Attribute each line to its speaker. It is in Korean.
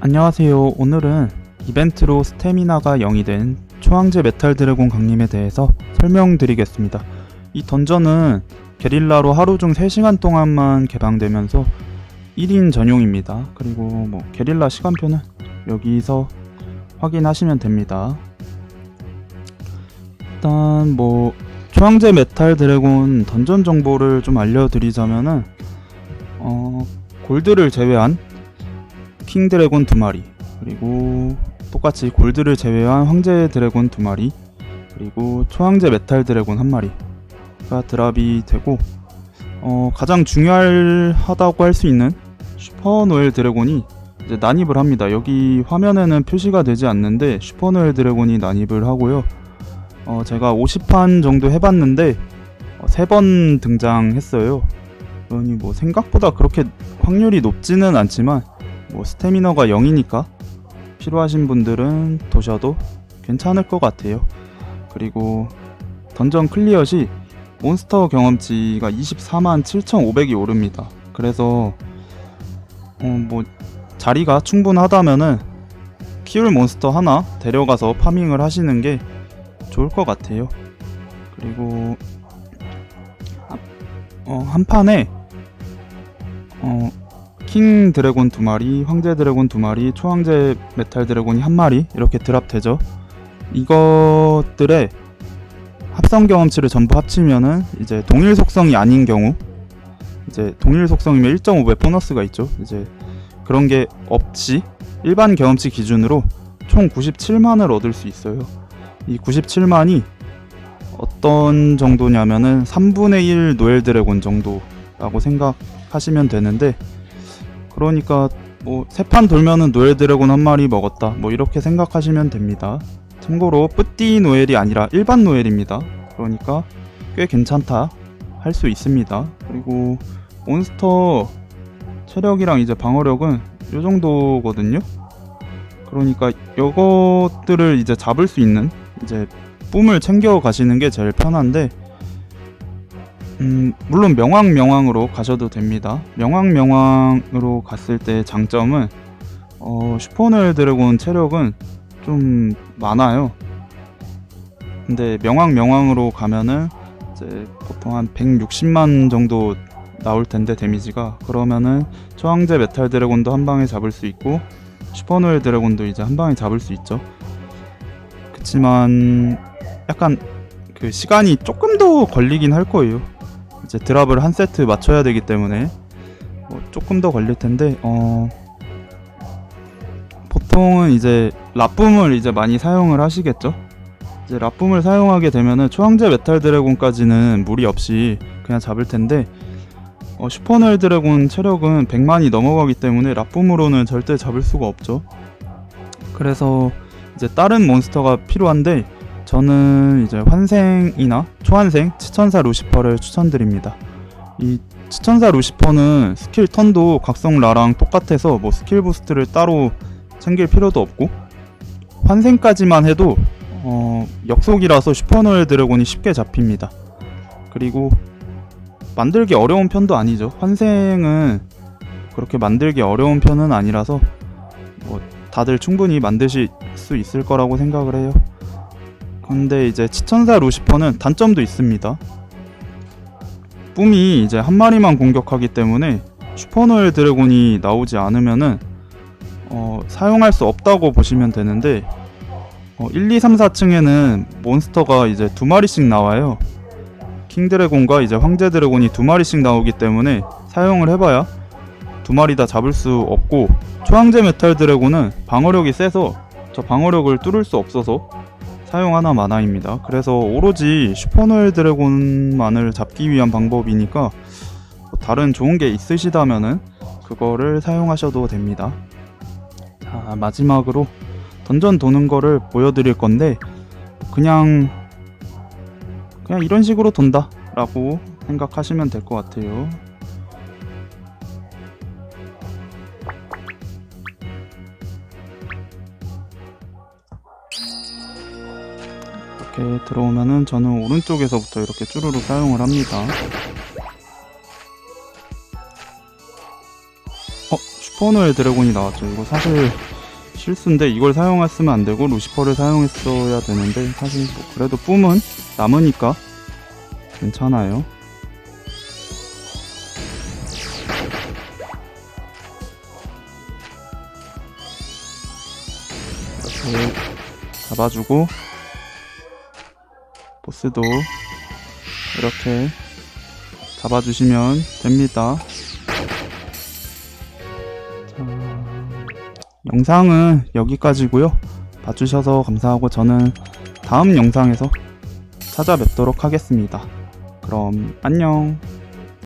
Speaker 1: 안녕하세요. 오늘은 이벤트로 스태미나가 0이 된 초황제 메탈 드래곤 강림에 대해서 설명드리겠습니다. 이 던전은 게릴라로 하루 중 3시간 동안만 개방되면서 1인 전용입니다. 그리고 뭐 게릴라 시간표는 여기서 확인하시면 됩니다. 일단 뭐 초황제 메탈 드래곤 던전 정보를 좀 알려드리자면은 어 골드를 제외한 킹 드래곤 두 마리 그리고 똑같이 골드를 제외한 황제 드래곤 두 마리 그리고 초황제 메탈 드래곤 한 마리가 드랍이 되고 어, 가장 중요하다고 할 수 있는 슈퍼 노엘 드래곤이 이제 난입을 합니다. 여기 화면에는 표시가 되지 않는데 슈퍼 노엘 드래곤이 난입을 하고요. 어, 제가 50판 정도 해봤는데 어, 3번 등장했어요. 그러니 뭐 생각보다 그렇게 확률이 높지는 않지만 뭐 스태미너가 0이니까 필요하신 분들은 도셔도 괜찮을 것 같아요. 그리고 던전 클리어 시 몬스터 경험치가 24만 7,500이 오릅니다. 그래서 어 뭐 자리가 충분하다면은 키울 몬스터 하나 데려가서 파밍을 하시는 게 좋을 것 같아요. 그리고 어, 한 판에 어, 킹 드래곤 두 마리, 황제 드래곤 두 마리, 초황제 메탈 드래곤이 한 마리 이렇게 드랍되죠. 이것들의 합성 경험치를 전부 합치면은 이제 동일 속성이 아닌 경우 이제 동일 속성이면 1.5배 보너스가 있죠. 이제 그런 게 없이 일반 경험치 기준으로 총 97만을 얻을 수 있어요. 이 97만이 어떤 정도냐면은 3분의 1 노엘 드래곤 정도라고 생각하시면 되는데 그러니까 뭐 세 판 돌면은 노엘 드래곤 한 마리 먹었다 뭐 이렇게 생각하시면 됩니다. 참고로 뿌띠 노엘이 아니라 일반 노엘입니다. 그러니까 꽤 괜찮다 할 수 있습니다. 그리고 몬스터 체력이랑 이제 방어력은 요 정도거든요. 그러니까 요것들을 이제 잡을 수 있는 이제 뿜을 챙겨 가시는 게 제일 편한데 음, 물론 명왕 명왕으로 가셔도 됩니다. 명왕 명왕으로 갔을 때 장점은 어, 슈퍼넬 드래곤 체력은 좀 많아요. 근데 명왕 명왕으로 가면은 이제 보통 한 160만 정도 나올 텐데 데미지가 그러면은 초황제 메탈 드래곤도 한 방에 잡을 수 있고 슈퍼노엘 드래곤도 이제 한 방에 잡을 수 있죠. 그치만 약간 그 시간이 조금 더 걸리긴 할 거예요. 이제 드랍을 한 세트 맞춰야 되기 때문에 뭐 조금 더 걸릴 텐데 어 보통은 이제 라붐을 이제 많이 사용을 하시겠죠. 이제 라붐을 사용하게 되면은 초황제 메탈 드래곤까지는 무리 없이 그냥 잡을 텐데 어, 슈퍼넬 드래곤 체력은 100만이 넘어가기 때문에 라붐으로는 절대 잡을 수가 없죠. 그래서 이제 다른 몬스터가 필요한데 저는 이제 환생이나 초환생 치천사 루시퍼를 추천드립니다. 이 치천사 루시퍼는 스킬 턴도 각성 라랑 똑같아서 뭐 스킬 부스트를 따로 챙길 필요도 없고 환생까지만 해도 어, 역속이라서 슈퍼노엘 드래곤이 쉽게 잡힙니다. 그리고 만들기 어려운 편도 아니죠. 환생은 그렇게 만들기 어려운 편은 아니라서 뭐 다들 충분히 만드실 수 있을 거라고 생각을 해요. 근데 이제 치천사 루시퍼는 단점도 있습니다. 뿜이 이제 한 마리만 공격하기 때문에 슈퍼노엘 드래곤이 나오지 않으면은 어, 사용할 수 없다고 보시면 되는데 어, 1, 2, 3, 4층에는 몬스터가 이제 두 마리씩 나와요. 킹 드래곤과 이제 황제 드래곤이 두 마리씩 나오기 때문에 사용을 해봐야 두 마리 다 잡을 수 없고 초황제 메탈 드래곤은 방어력이 세서 저 방어력을 뚫을 수 없어서 사용 하나 마나입니다. 그래서 오로지 슈퍼노엘 드래곤만을 잡기 위한 방법이니까 뭐 다른 좋은 게 있으시다면은 그거를 사용하셔도 됩니다. 자 마지막으로 던전 도는 거를 보여드릴 건데 그냥 그냥 이런 식으로 돈다 라고 생각하시면 될 것 같아요. 이렇게 들어오면은 저는 오른쪽에서부터 이렇게 쭈루루 사용을 합니다. 어, 스포너의 드래곤이 나왔죠. 이거 사실 실수인데 이걸 사용했으면 안 되고 루시퍼를 사용했어야 되는데 사실 뭐 그래도 뿜은 남으니까 괜찮아요. 이렇게 잡아주고 보스도 이렇게 잡아주시면 됩니다. 자, 영상은 여기까지고요. 봐주셔서 감사하고 저는 다음 영상에서 찾아뵙도록 하겠습니다. 그럼 안녕.